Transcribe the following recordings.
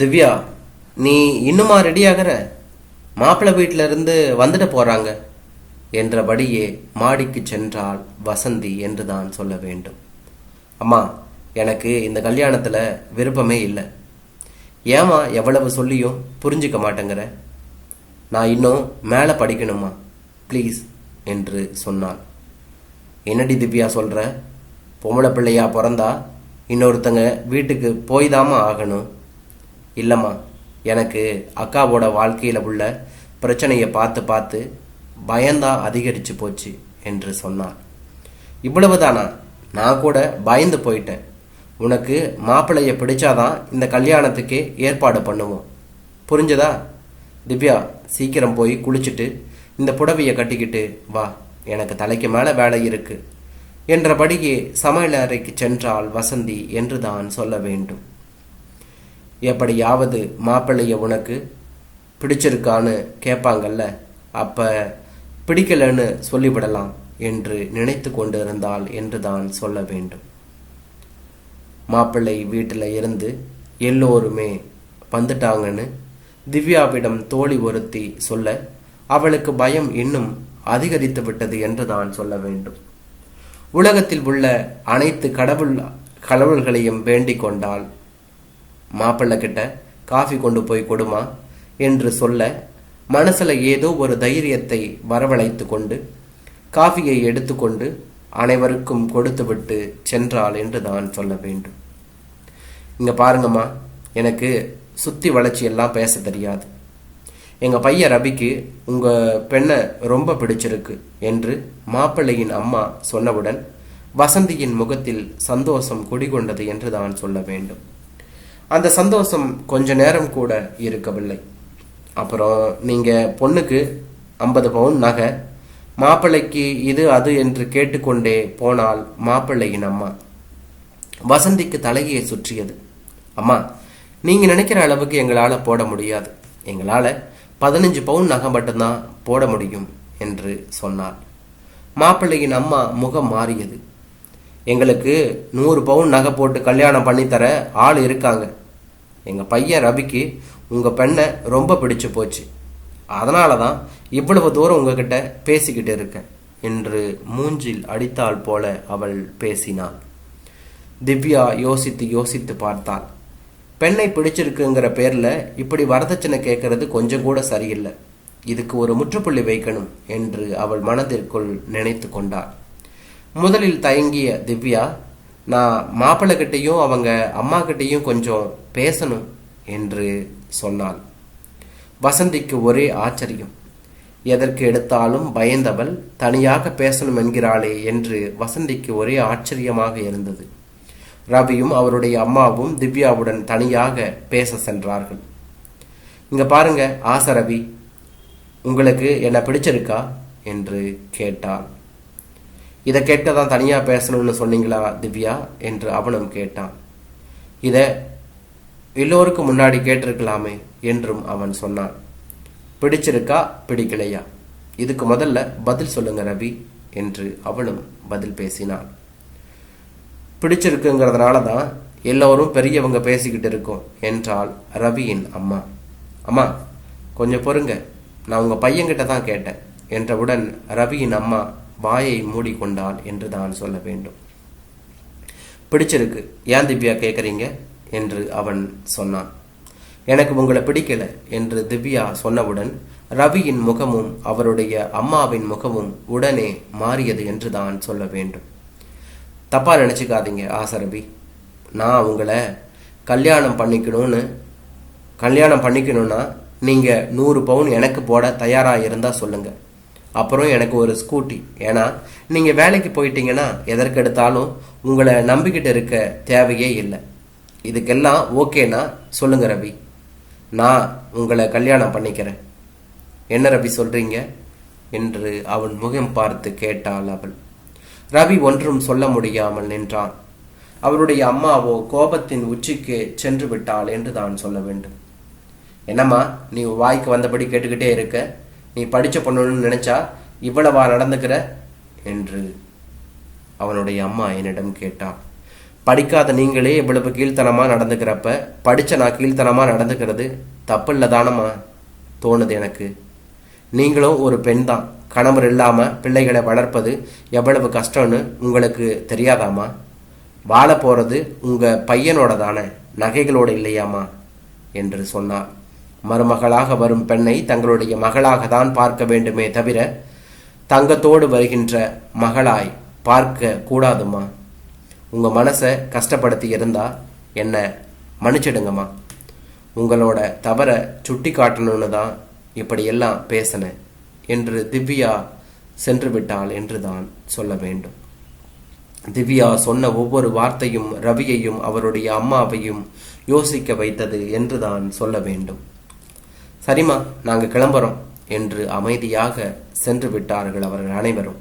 திவ்யா நீ இன்னுமா ரெடி ஆகிற? மாப்பிள்ளை வீட்டிலிருந்து வந்துட்டு போகிறாங்க என்றபடியே மாடிக்கு சென்றால் வசந்தி என்று தான் சொல்ல வேண்டும். அம்மா எனக்கு இந்த கல்யாணத்தில் விருப்பமே இல்லை. ஏமா எவ்வளவு சொல்லியும் புரிஞ்சுக்க மாட்டேங்கிற? நான் இன்னும் மேலே படிக்கணுமா ப்ளீஸ் என்று சொன்னாள். என்னடி திவ்யா சொல்கிற பொம்பளை பிள்ளையா பிறந்தா இன்னொருத்தங்க வீட்டுக்கு போய்தாம்மா ஆகணும். இல்லைம்மா எனக்கு அக்காவோட வாழ்க்கையில் உள்ள பிரச்சனையை பார்த்து பார்த்து பயந்தான் அதிகரித்து போச்சு என்று சொன்னார் இவ்வளவுதானா? நான் கூட பயந்து போயிட்டேன். உனக்கு மாப்பிள்ளைய பிடிச்சாதான் இந்த கல்யாணத்துக்கே ஏற்பாடு பண்ணுவோம். புரிஞ்சதா? திவ்யா சீக்கிரம் போய் குளிச்சுட்டு இந்த புடவையை கட்டிக்கிட்டு வா. எனக்கு தலைக்கு மேலே வேலை இருக்கு என்றபடியே சமையல் அறைக்கு வசந்தி என்று தான் சொல்ல வேண்டும். எப்படியாவது மாப்பிள்ளைய உனக்கு பிடிச்சிருக்கான்னு கேட்பாங்கல்ல அப்ப பிடிக்கலன்னு சொல்லிவிடலாம் என்று நினைத்து கொண்டிருந்தாள் என்று தான் சொல்ல வேண்டும். மாப்பிள்ளை வீட்டில் இருந்து எல்லோருமே வந்துட்டாங்கன்னு திவ்யாவிடம் தோழி ஒருத்தி சொல்ல அவளுக்கு பயம் இன்னும் அதிகரித்து விட்டது என்று தான் சொல்ல வேண்டும். உலகத்தில் உள்ள அனைத்து கடவுள் கடவுள்களையும் வேண்டிக் கொண்டாள் மாப்பிள்ளை கிட்ட காஃபி கொண்டு போய் கொடுமா என்று சொல்ல மனசுல ஏதோ ஒரு தைரியத்தை வரவழைத்து கொண்டு காஃபியை எடுத்துக்கொண்டு அனைவருக்கும் கொடுத்துவிட்டு சென்றாள் என்று தான் சொல்ல வேண்டும். இங்க பாருங்கம்மா எனக்கு சுத்தி வளர்ச்சி எல்லாம் பேச தெரியாது. எங்க பையன் ரபிக்கு உங்க பெண்ணை ரொம்ப பிடிச்சிருக்கு என்று மாப்பிள்ளையின் அம்மா சொன்னவுடன் வசந்தியின் முகத்தில் சந்தோஷம் குடிகொண்டது என்று தான் சொல்ல வேண்டும். அந்த சந்தோஷம் கொஞ்ச நேரம் கூட இருக்கவில்லை. அப்புறம் நீங்கள் பொண்ணுக்கு ஐம்பது பவுன் நகை மாப்பிள்ளைக்கு இது அது என்று கேட்டுக்கொண்டே போனால் மாப்பிள்ளையின் அம்மா வசந்திக்கு தலையை சுற்றியது. அம்மா நீங்கள் நினைக்கிற அளவுக்கு எங்களால் போட முடியாது. எங்களால் பதினஞ்சு பவுன் நகை மட்டும்தான் போட முடியும் என்று சொன்னார் மாப்பிள்ளையின் அம்மா முகம் மாறியது. எங்களுக்கு நூறு பவுன் நகை போட்டு கல்யாணம் பண்ணித்தர ஆள் இருக்காங்க. எங்கள் பையன் ரவிக்கு உங்கள் பெண்ணை ரொம்ப பிடிச்சு போச்சு. அதனால தான் இவ்வளவு தூரம் உங்ககிட்ட பேசிக்கிட்டு இருக்கேன் என்று மூஞ்சில் அடித்தாள் போல அவள் பேசினாள். திவ்யா யோசித்து யோசித்து பார்த்தாள். பெண்ணை பிடிச்சிருக்குங்கிற பேரில் இப்படி வரதட்சணை கேட்கறது கொஞ்சம் கூட சரியில்லை. இதுக்கு ஒரு முற்றுப்புள்ளி வைக்கணும் என்று அவள் மனதிற்குள் நினைத்து கொண்டாள். முதலில் தயங்கிய திவ்யா நான் மாப்பிள்ளை கிட்டேயும் அவங்க அம்மா கிட்டேயும் கொஞ்சம் பேசணும் என்று சொன்னாள். வசந்திக்கு ஒரே ஆச்சரியம். எதற்கு எடுத்தாலும் பயந்தவள் தனியாக பேசணும் என்கிறாளே என்று வசந்திக்கு ஒரே ஆச்சரியமாக இருந்தது. ரவியும் அவருடைய அம்மாவும் திவ்யாவுடன் தனியாக பேச சென்றார்கள். இங்க பாருங்க ஆசை ரவி. உங்களுக்கு என்ன பிடிச்சிருக்கா? என்று கேட்டாள். இதை கேட்க தான் தனியாக பேசணும்னு சொன்னீங்களா திவ்யா? என்று அவனும் கேட்டான். இதை எல்லோருக்கும் முன்னாடி கேட்டிருக்கலாமே என்றும் அவன் சொன்னான். பிடிச்சிருக்கா? பிடிக்கலையா? இதுக்கு முதல்ல பதில் சொல்லுங்க ரவி என்று அவளும் பதில் பேசினான் பிடிச்சிருக்குங்கிறதுனால தான் எல்லோரும் பெரியவங்க பேசிக்கிட்டு இருக்கோம் என்றாள் ரவியின் அம்மா. அம்மா கொஞ்சம் பொறுங்க. நான் உங்கள் பையன்கிட்ட தான் கேட்டேன் என்றவுடன் ரவியின் அம்மா வாயை மூடிக்கொண்டாள் என்று தான் சொல்ல வேண்டும். பிடிச்சிருக்கு. ஏன் திவ்யா கேட்குறீங்க என்று அவன் சொன்னான். எனக்கு உங்களை பிடிக்கல என்று திவ்யா சொன்னவுடன் ரவியின் முகமும் அவருடைய அம்மாவின் முகமும் உடனே மாறியது என்று தான் சொல்ல வேண்டும். தப்பாக நினச்சிக்காதீங்க ஆசை ரவி. நான் உங்களை கல்யாணம் பண்ணிக்கணும்னு கல்யாணம் பண்ணிக்கணும்னா நீங்கள் நூறு பவுன் எனக்கு போட தயாராக இருந்தால் சொல்லுங்கள் அப்புறம் எனக்கு ஒரு ஸ்கூட்டி ஏன்னா நீங்கள் வேலைக்கு போயிட்டீங்கன்னா எதற்கு எடுத்தாலும் உங்களை நம்பிக்கிட்டு இருக்க தேவையே இல்லை. இதுக்கெல்லாம் ஓகேனா சொல்லுங்க ரவி. நான் உங்களை கல்யாணம் பண்ணிக்கிறேன். என்ன ரவி சொல்றீங்க? என்று அவன் முகம் பார்த்து கேட்டாள் அவள். ரவி ஒன்றும் சொல்ல முடியாமல் நின்றான். அவருடைய அம்மாவோ கோபத்தின் உச்சிக்கு சென்று விட்டாள் என்று தான் சொல்ல வேண்டும். என்னம்மா நீ வாய்க்கு வந்தபடி கேட்டுக்கிட்டே இருக்க? நீ படிச்ச பொண்ணுன்னு நினைச்சா இவ்வளவா நடந்துக்கிற? என்று அவனுடைய அம்மா என்னிடம் கேட்டாள் படிக்காத நீங்களே இவ்வளவு கீழ்த்தனமாக நடந்துக்கிறப்ப படித்த நான் கீழ்த்தனமாக நடந்துக்கிறது தப்பு இல்லை தானம்மா? தோணுது எனக்கு. நீங்களும் ஒரு பெண் தான். கணவர் இல்லாமல் பிள்ளைகளை வளர்ப்பது எவ்வளவு கஷ்டம்னு உங்களுக்கு தெரியாதாமா வாழ போகிறது உங்கள் பையனோட தானே நகைகளோடு இல்லையாமா என்று சொன்னார். மருமகளாக வரும் பெண்ணை தங்களுடைய மகளாக தான் பார்க்க வேண்டுமே தவிர தங்கத்தோடு வருகின்ற மகளாய் பார்க்க கூடாதுமா உங்கள் மனசை கஷ்டப்படுத்தி இருந்தா என்ன மன்னிச்சிடுங்கம்மா. உங்களோட தவறை சுட்டி காட்டணும்னு தான் இப்படியெல்லாம் பேசினேன் என்று திவ்யா சென்று விட்டாள் என்று தான் சொல்ல வேண்டும். திவ்யா சொன்ன ஒவ்வொரு வார்த்தையும் ரவியையும் அவருடைய அம்மாவையும் யோசிக்க வைத்தது என்று தான் சொல்ல வேண்டும். சரிம்மா நாங்கள் கிளம்புறோம் என்று அமைதியாக சென்று விட்டார்கள் அவர்கள் அனைவரும்.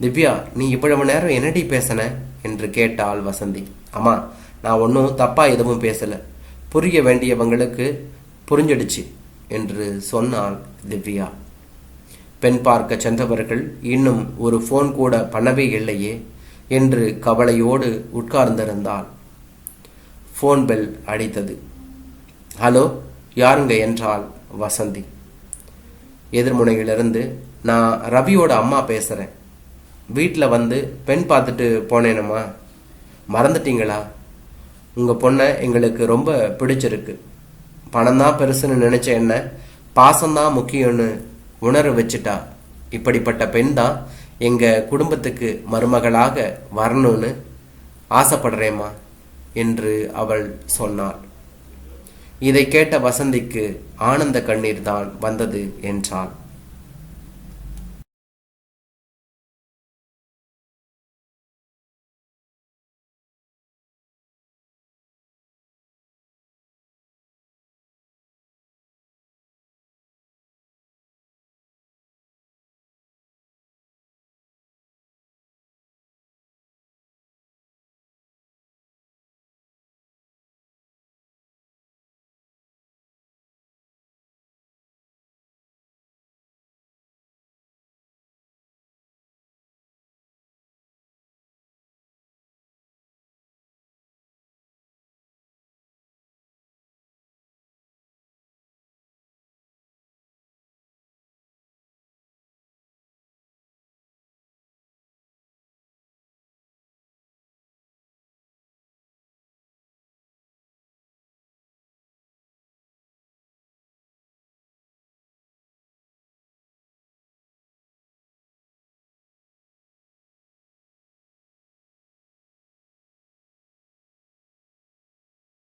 திவ்யா நீ இவ்வளவு நேரம் என்னடி பேசன? என்று கேட்டாள் வசந்தி. அம்மா நான் ஒன்றும் தப்பாக எதுவும் பேசலை. புரிய வேண்டியவங்களுக்கு புரிஞ்சிடுச்சு என்று சொன்னாள் திவ்யா. பெண் பார்க்க சென்றவர்கள் இன்னும் ஒரு ஃபோன் கூட பண்ணவே இல்லையே என்று கவலையோடு உட்கார்ந்திருந்தாள். ஃபோன் பெல் அடித்தது. ஹலோ யாருங்க? என்றால் வசந்தி. எதிர்முனையிலிருந்து நான் ரவியோட அம்மா பேசுகிறேன் வீட்டில் வந்து பெண் பார்த்துட்டு போனேனம்மா. மறந்துட்டீங்களா? உங்கள் பொண்ணை எங்களுக்கு ரொம்ப பிடிச்சிருக்கு. பணம் தான் பெருசுன்னு நினச்ச என்ன? பாசம்தான் முக்கியம்னு உணர வச்சுட்டா. இப்படிப்பட்ட பெண் தான் எங்கள் குடும்பத்துக்கு மருமகளாக வரணும்னு ஆசைப்படுறேம்மா என்று அவள் சொன்னாள். இதை கேட்ட வசந்திக்கு ஆனந்த கண்ணீர் தான் வந்தது என்றாள்.